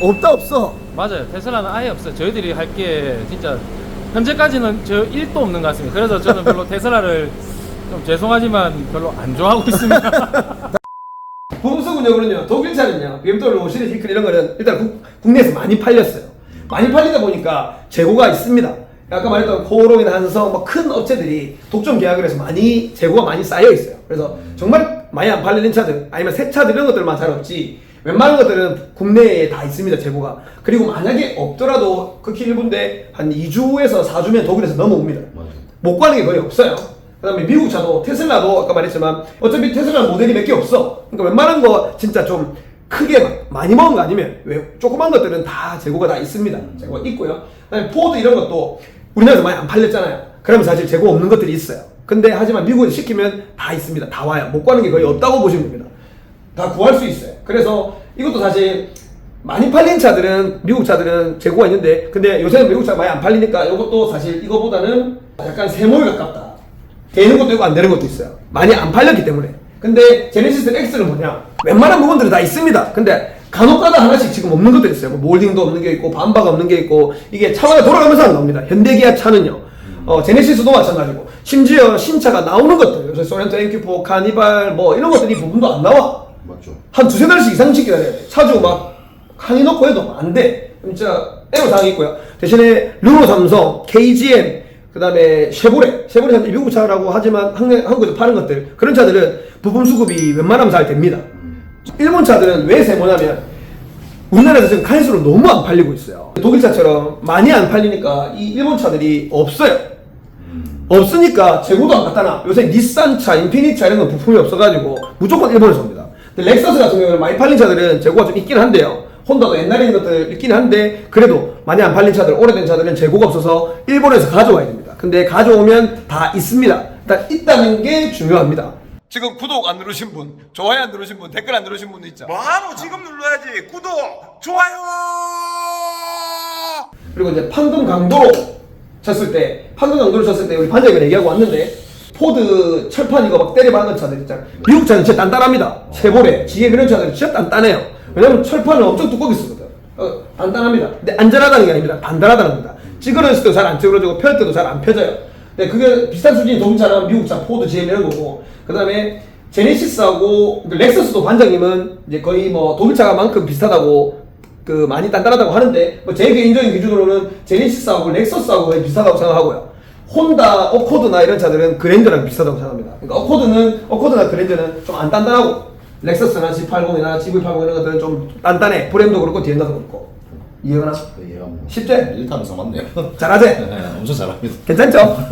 없다 없어. 맞아요. 테슬라는 아예 없어요. 저희들이 할 게 진짜 현재까지는 저 1도 없는 것 같습니다. 그래서 저는 별로 테슬라를 좀 죄송하지만 별로 안 좋아하고 있습니다. 부부수 운영으로는요 독일차는요 BMW 5 시리즈 히클 이런 거는 일단 국, 국내에서 많이 팔렸어요 많이 팔리다 보니까 재고가 있습니다 아까 말했던 코오롱이나 한성 뭐큰 업체들이 독점 계약을 해서 많이 재고가 많이 쌓여 있어요 그래서 정말 많이 안 팔리는 차들 아니면 새 차들 이런 것들만 잘 없지 웬만한 것들은 국내에 다 있습니다 재고가 그리고 만약에 없더라도 극히 일부인데 한 2주에서 4주면 독일에서 넘어옵니다 못 가는 게 거의 없어요. 그 다음에 미국 차도 테슬라도 아까 말했지만 어차피 테슬라 모델이 몇 개 없어. 그러니까 웬만한 거 진짜 좀 크게 막 많이 먹은 거 아니면 왜 조그만 것들은 다 재고가 다 있습니다. 재고가 있고요. 그다음에 포드 이런 것도 우리나라에서 많이 안 팔렸잖아요. 그러면 사실 재고 없는 것들이 있어요. 근데 하지만 미국에서 시키면 다 있습니다. 다 와요. 못 가는 게 거의 없다고 보시면 됩니다. 다 구할 수 있어요. 그래서 이것도 사실 많이 팔린 차들은 미국 차들은 재고가 있는데 근데 요새는 미국 차 많이 안 팔리니까 이것도 사실 이거보다는 약간 세모에 가깝다. 되는 것도 있고 안 되는 것도 있어요. 많이 안 팔렸기 때문에. 근데 제네시스 X는 뭐냐? 웬만한 부분들은 다 있습니다. 근데 간혹가다 하나씩 지금 없는 것도 있어요. 뭐 몰딩도 없는 게 있고 반바가 없는 게 있고 이게 차마다 돌아가면서 안 나옵니다. 현대기아 차는요. 어, 제네시스도 마찬가지고 심지어 신차가 나오는 것들 요새 소렌토 NQ4 카니발 뭐 이런 것들이 부분도 안 나와. 맞죠. 한 두세 달씩 이상씩 기다려야 돼. 차주 막 강의 넣고 해도 안 돼. 진짜 애로사항이 있고요. 대신에 르노 삼성, KGM, 그 다음에 쉐보레. 쉐보레 현재 미국 차라고 하지만 한국- 한국에서 파는 것들. 그런 차들은 부품 수급이 웬만하면 잘 됩니다. 일본 차들은 왜 세모냐면 우리나라에서 지금 갈수록 너무 안 팔리고 있어요. 독일 차처럼 많이 안 팔리니까 이 일본 차들이 없어요. 없으니까 재고도 안 갖다 놔. 요새 닛산 차, 인피니티 차 이런 건 부품이 없어가지고 무조건 일본에서 옵니다. 근데 렉서스 같은 경우는 많이 팔린 차들은 재고가 좀 있긴 한데요. 혼다도 옛날에 있는 것들 있긴 한데 그래도 많이 안 팔린 차들, 오래된 차들은 재고가 없어서 일본에서 가져와야 됩니다. 근데 가져오면 다 있습니다. 일단 있다는 게 중요합니다. 지금 구독 안 누르신 분, 좋아요 안 누르신 분, 댓글 안 누르신 분도 있죠. 뭐하노 지금 눌러야지 구독 좋아요 그리고 이제 판금 강도로 쳤을 때 판금 강도로 쳤을 때 우리 반장이가 얘기하고 왔는데 포드 철판 이거 막 때려박는 차들 있잖아 미국 차는 진짜 단단합니다. 쉐보레 GM 이런 차들은 진짜 단단해요. 왜냐면 철판을 엄청 두껍게 쓰거든. 어, 단단합니다. 근데 안전하다는 게 아닙니다. 단단하다는 겁니다. 찌그러질 때도 잘 안 찌그러지고 펼 때도 잘 안 펴져요. 근데 그게 비슷한 수준이 독일 차랑 미국 차 포드 GM 이런 거고. 그 다음에 제네시스하고 그 렉서스도 반장님은 이제 거의 뭐 독일 차가만큼 비슷하다고 그 많이 단단하다고 하는데 뭐 제 개인적인 기준으로는 제네시스하고 렉서스하고 거의 비슷하다고 생각하고요. 혼다, 어코드나 이런 차들은 그랜저랑 비슷하다고 생각합니다. 그러니까 어코드는 어코드나 그랜저는 좀 안 단단하고 렉서스나 G80이나 GV80 이런 것들은 좀 단단해. 브렘도 그렇고 디엔나도 그렇고 이해가나? 예, 뭐. 쉽지? 일타면서 맞네요 잘하지? 네, 엄청 잘합니다 괜찮죠?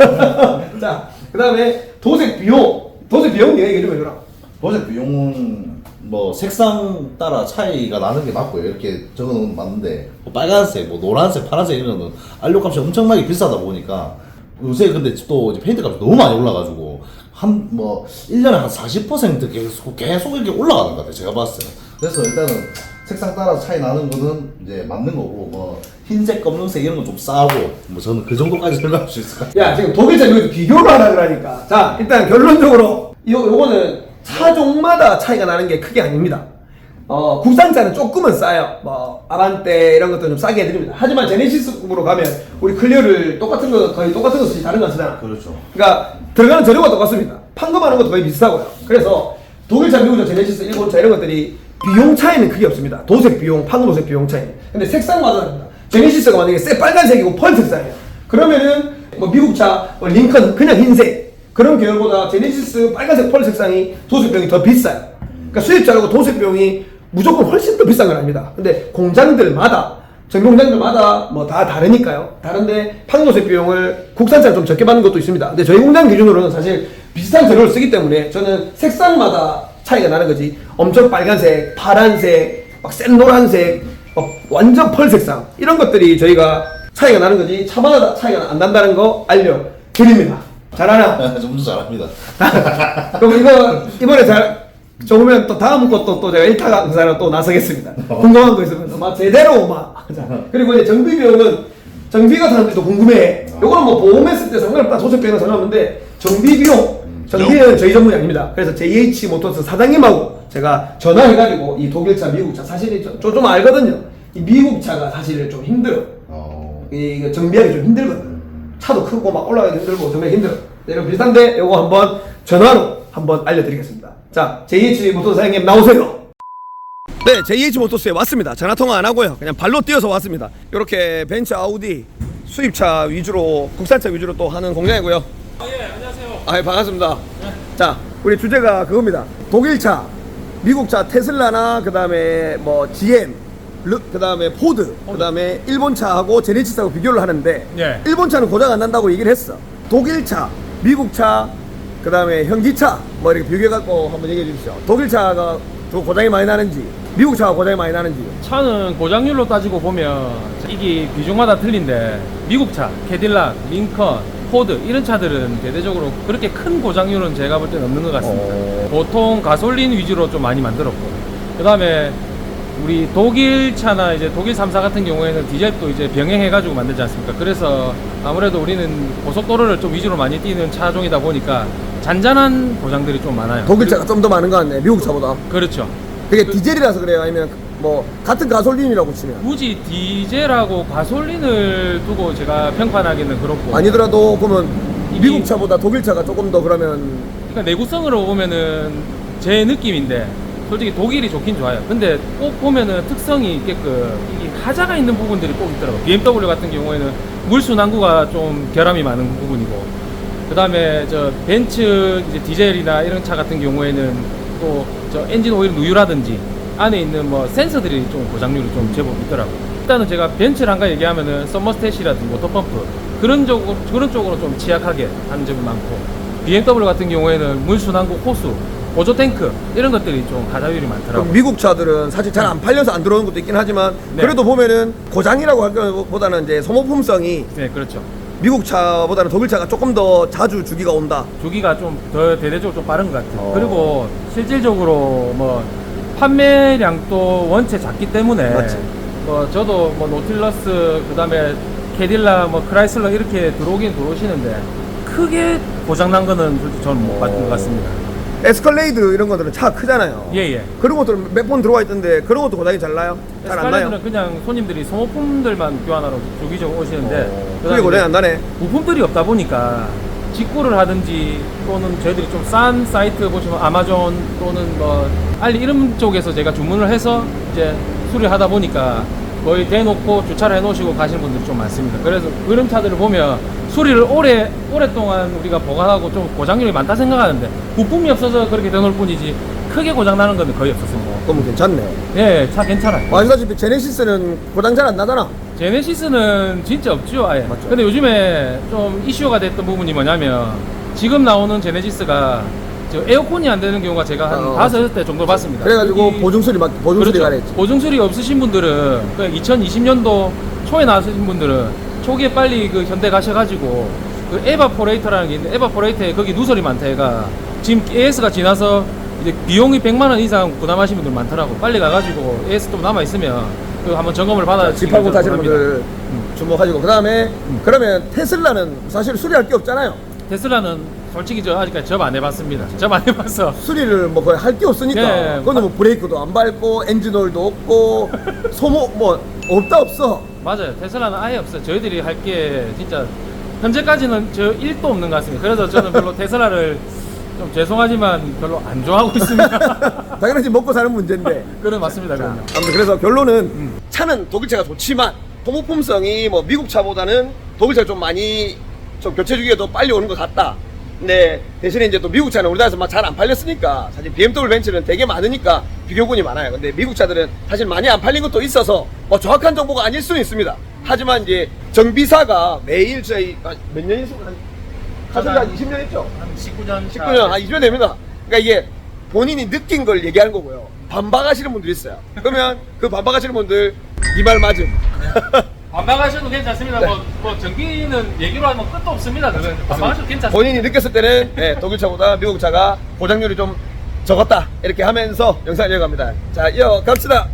자, 그 다음에 도색 비용. 도색 비용 얘기 좀 해줘라. 도색 비용은 뭐 색상 따라 차이가 나는 게 맞고요 이렇게 적어놓은 건 맞는데 뭐 빨간색, 뭐 노란색, 파란색 이런 거는 안료값이 엄청나게 비싸다 보니까 요새 근데 또 이제 페인트 값이 너무 많이 올라가지고 한 뭐 1년에 한 40% 계속 계속 이렇게 올라가는 것 같아요. 제가 봤을 때는. 그래서 일단은 색상 따라 차이 나는 거는 이제 맞는 거고 뭐 흰색, 검정색 이런 건 좀 싸고 뭐 저는 그 정도까지 설명할 수 있을 것 같아요. 야 지금 독일차 여기서 비교를 하라 그러니까. 자 일단 결론적으로 요, 요거는 차종마다 차이가 나는 게 크게 아닙니다 어 국산차는 조금은 싸요. 뭐 아반떼 이런 것도 좀 싸게 해드립니다. 하지만 제네시스으로 가면 우리 클리어를 똑같은 거 거의 똑같은 거 쓰지 다른 거안 쓰잖아 그렇죠. 그러니까 들어가는 재료가 똑같습니다. 판금하는 것도 거의 비슷하고요. 그래서 독일차, 미국차, 제네시스, 일본차 이런 것들이 비용 차이는 크게 없습니다. 도색 비용, 판금 도색 비용 차이 근데 색상마다 다릅니다. 제네시스가 만약에 새 빨간색이고 펄 색상이에요. 그러면은 뭐 미국차, 뭐 링컨 그냥 흰색. 그런 계열보다 제네시스 빨간색 펄 색상이 도색 비용이 더 비싸요. 그러니까 수입차라고 도색 비용이 무조건 훨씬 더 비싼 건 아닙니다 근데 공장들마다 전공장들마다 뭐 다 다르니까요. 다른데 판도색 비용을 국산차는 좀 적게 받는 것도 있습니다. 근데 저희 공장 기준으로는 사실 비슷한 재료를 쓰기 때문에 저는 색상마다 차이가 나는 거지. 엄청 빨간색, 파란색, 막 센 노란색, 막 완전 펄 색상 이런 것들이 저희가 차이가 나는 거지. 차마다 차이가 안 난다는 거 알려 드립니다. 잘하나? 좀더 잘합니다 그럼 이거 이번에 잘 좋으면 또 다음 것도 또 제가 1타 강사로 또 나서겠습니다. 궁금한 거 있으면 막 제대로 막. 자, 그리고 이제 정비 비용은 정비가 사람들이 또 궁금해. 요거는 뭐 보험했을 때 상관없다. 조세 비용은 상관없는데 정비 비용. 정비는 저희 전문이 아닙니다. 그래서 JH 모터스 사장님하고 제가 전화해가지고 이 독일차, 미국차 사실 좀, 좀 알거든요. 이 미국 차가 사실 좀 힘들어. 어. 이거 정비하기 좀 힘들거든. 차도 크고 막 올라가기 힘들고 정말 힘들어. 네, 이런 비슷한데 요거 한번 전화로 한번 알려드리겠습니다. 자, JH 모터 사장님 나오세요. 네, JH 모터스에 왔습니다. 전화 통화 안 하고요. 그냥 발로 뛰어서 왔습니다. 이렇게 벤츠, 아우디 수입차 위주로 국산차 위주로 또 하는 공장이고요. 예, 안녕하세요. 아, 예, 반갑습니다. 자, 우리 주제가 그겁니다. 독일차, 미국차 테슬라나 그다음에 뭐 GM, 르, 그다음에 포드, 그다음에 일본차하고 제네시스하고 비교를 하는데 예. 일본차는 고장 안 난다고 얘기를 했어. 독일차, 미국차, 그 다음에 현기차 뭐 이렇게 비교해 갖고 한번 얘기해 주시죠. 독일 차가 더 고장이 많이 나는지, 미국 차가 고장이 많이 나는지. 차는 고장률로 따지고 보면 이게 비중마다 틀린데 미국 차, 캐딜락, 링컨, 포드 이런 차들은 대대적으로 그렇게 큰 고장률은 제가 볼 때는 없는 것 같습니다. 어. 보통 가솔린 위주로 좀 많이 만들었고 그 다음에 우리 독일 차나 이제 독일 3사 같은 경우에는 디젤도 이제 병행해가지고 만들지 않습니까? 그래서 아무래도 우리는 고속도로를 좀 위주로 많이 뛰는 차종이다 보니까 잔잔한 고장들이 좀 많아요. 독일 차가 좀 더 많은 것 같네, 미국 차보다. 그렇죠. 그게 디젤이라서 그래요? 아니면 뭐 같은 가솔린이라고 치면? 굳이 디젤하고 가솔린을 두고 제가 평판하기는 그렇고 아니더라도 보면 미국 차보다 독일 차가 조금 더 그러면 그러니까 내구성으로 보면은 제 느낌인데 솔직히 독일이 좋긴 좋아요. 근데 꼭 보면은 특성이 있게끔 이게 하자가 있는 부분들이 꼭 있더라고요. BMW 같은 경우에는 물순환구가 좀 결함이 많은 부분이고. 그 다음에 저 벤츠 이제 디젤이나 이런 차 같은 경우에는 또 저 엔진 오일 누유라든지 안에 있는 뭐 센서들이 좀 고장률이 좀 제법 있더라고요. 일단은 제가 벤츠를 한가 얘기하면은 서머스탯이라든지 모터펌프 그런 쪽으로 그런 쪽으로 좀 취약하게 하는 점이 많고. BMW 같은 경우에는 물순환구 호수 보조 탱크 이런 것들이 좀 가자율이 많더라고요 미국 차들은 사실 잘 안 팔려서 안 들어오는 것도 있긴 하지만 네. 그래도 보면은 고장이라고 할 것보다는 이제 소모품성이 네 그렇죠 미국 차보다는 독일 차가 조금 더 자주 주기가 온다. 주기가 좀 더 대대적으로 좀 빠른 것 같아요. 어. 그리고 실질적으로 뭐 판매량도 원체 작기 때문에 맞지. 뭐 저도 뭐 노틸러스 그다음에 캐딜라 뭐 크라이슬러 이렇게 들어오긴 들어오시는데 크게 고장 난 거는 솔직히 저는 못 봤던 것 같습니다. 에스컬레이드 이런 것들은 차 크잖아요. 예 예. 그런 것들 몇번 들어와 있던데 그런 것도 고장이 잘 나요? 잘 안 나요? 에스칼레이드는 그냥 손님들이 소모품들만 교환하러 주기적으로 오시는데 그게 그다음에 고장이 안 나네. 부품들이 없다 보니까 직구를 하든지 또는 저희들이 좀 싼 사이트 보시면 아마존 또는 뭐 알리 이런 쪽에서 제가 주문을 해서 이제 수리하다 보니까 거의 대놓고 주차를 해놓으시고 가시는 분들이 좀 많습니다. 그래서 그런 차들을 보면 수리를 오래 오랫동안 우리가 보관하고 좀 고장률이 많다 생각하는데 부품이 없어서 그렇게 대놓을 뿐이지 크게 고장 나는 건 거의 없었습니다. 그러면 괜찮네. 예, 차 괜찮아요. 아시다시피 제네시스는 고장 잘 안 나잖아. 제네시스는 진짜 없죠, 아예. 맞죠. 근데 요즘에 좀 이슈가 됐던 부분이 뭐냐면 지금 나오는 제네시스가 저 에어컨이 안 되는 경우가 제가 한 어, 다섯 여섯 대 정도 봤습니다. 그래가지고 여기- 보증 수리 막 보증수리 그렇죠. 가랬지. 보증 수리 없으신 분들은 그 2020년도 초에 나오신 분들은 초기에 빨리 그 현대 가셔가지고 그 에바포레이터라는 게 있는데 에바포레이터에 거기 누설이 많다 해가 지금 AS가 지나서 이제 비용이 100만 원 이상 부담하시는 분들 많더라고. 빨리 가가지고 AS 좀 남아 있으면 그 한번 점검을 받아 집하고 타시는 분들 주목하시고 그 다음에 음. 그러면 테슬라는 사실 수리할 게 없잖아요. 테슬라는 솔직히 저 아직까지 접 안 해봤습니다. 접 안 해봐서 수리를 뭐 거의 할 게 없으니까 네. 그거는 뭐 브레이크도 안 밟고 엔진 오일도 없고 소모 뭐 없다 없어 맞아요. 테슬라는 아예 없어요. 저희들이 할 게 진짜 현재까지는 저 1도 없는 것 같습니다. 그래서 저는 별로 테슬라를 좀 죄송하지만 별로 안 좋아하고 있습니다. 당연히 먹고 사는 문제인데 그런 맞습니다. 그럼요. 아무튼 그래서 결론은 음. 차는 독일차가 좋지만 소모품성이 뭐 미국 차보다는 독일차 좀 많이 좀 교체 주기가 더 빨리 오는 것 같다. 근데 대신에 이제 또 미국 차는 우리나라에서 막 잘 안 팔렸으니까 사실 BMW 벤츠는 되게 많으니까 비교군이 많아요. 근데 미국 차들은 사실 많이 안 팔린 것도 있어서 뭐 정확한 정보가 아닐 수는 있습니다. 하지만 이제 정비사가 매일 저희 아, 몇년 있어? 한 가슴이 한 20년 했죠? 한 19년 19년, 한 20년 됩니다. 그러니까 이게 본인이 느낀 걸 얘기하는 거고요. 반박하시는 분들이 있어요. 그러면 그 반박하시는 분들 이 말 맞음. 반박하셔도 괜찮습니다. 뭐, 뭐 전기는 얘기로 하면 끝도 없습니다. 그건 반박하셔도 괜찮습니다. 본인이 느꼈을 때는 네, 독일 차보다 미국 차가 고장률이 좀 적었다. 이렇게 하면서 영상을 이어갑니다. 자, 이어 갑시다.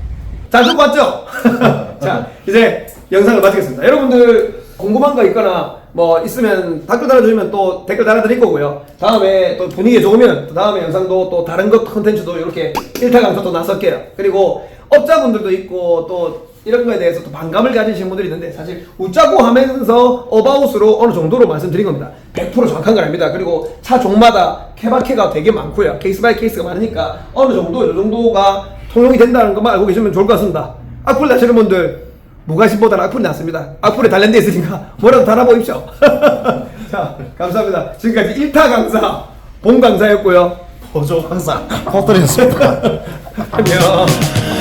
자, 듣고 왔죠? 자, 이제 영상을 마치겠습니다. 여러분들 궁금한 거 있거나 뭐 있으면 댓글 달아주시면 또 댓글 달아드릴 거고요. 다음에 또 분위기 좋으면 또 다음에 영상도 또 다른 것 컨텐츠도 이렇게 일타 강사 또 나설게요. 그리고 업자분들도 있고 또 이런 거에 대해서 또 반감을 가지신 분들이 있는데 사실 웃자고 하면서 어바웃으로 어느 정도로 말씀드린 겁니다. 100% 정확한 건 아닙니다. 그리고 차 종마다 케바케가 되게 많고요. 케이스 바이 케이스가 많으니까 어느 정도 이 정도가 통용이 된다는 것만 알고 계시면 좋을 것 같습니다. 악플 다시는 분들 무관심보다는 악플이 낫습니다. 악플에 단련돼 있으니까 뭐라도 달아보십시오. 자 감사합니다. 지금까지 1타 강사 본 강사였고요. 보조 항상 퍼뜨렸습니다. 안녕.